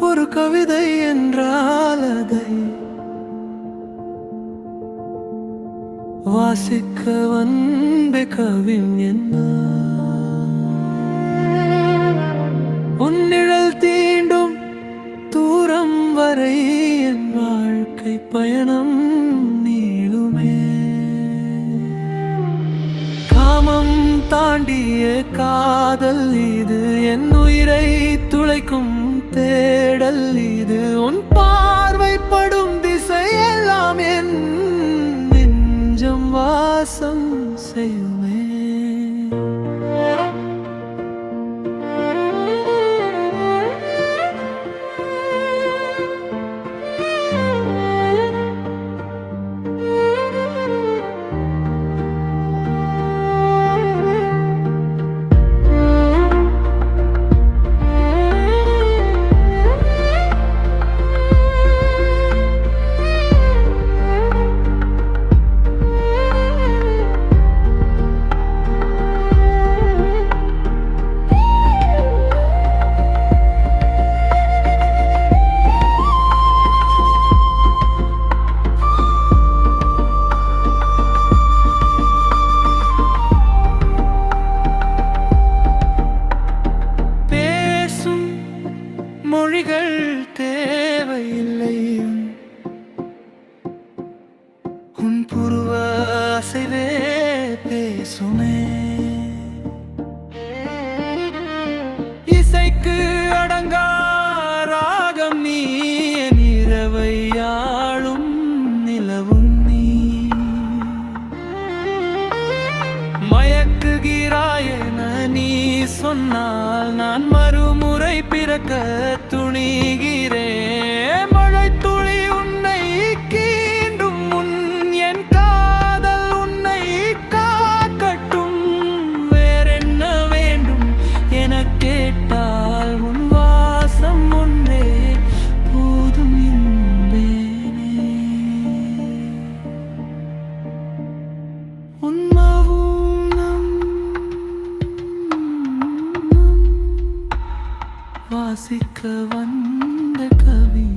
ஒரு கவிதை என்றால் அதை வாசிக்க வந்த கவிஞன் உன்னிழல் தீண்டும் தூரம் வரை என் வாழ்க்கை பயணம் தாண்டிய காதல் இது. என் உயிரை துளைக்கும் தேடல் இது. உன் பார்வைப்படும் திசை எல்லாம் என் நெஞ்சம் வாசம் செய்வேன் தேவையில்லை உன் புருவ அசைவே பேசுமே இசைக்கு அடங்கா ராகம் நீ என் ஆளும் நிலவும் நீ. மயக்குகிறாயன நீ சொன்னால் நான் மறுமுறை பிறக்க வாசிக்க வந்த கவி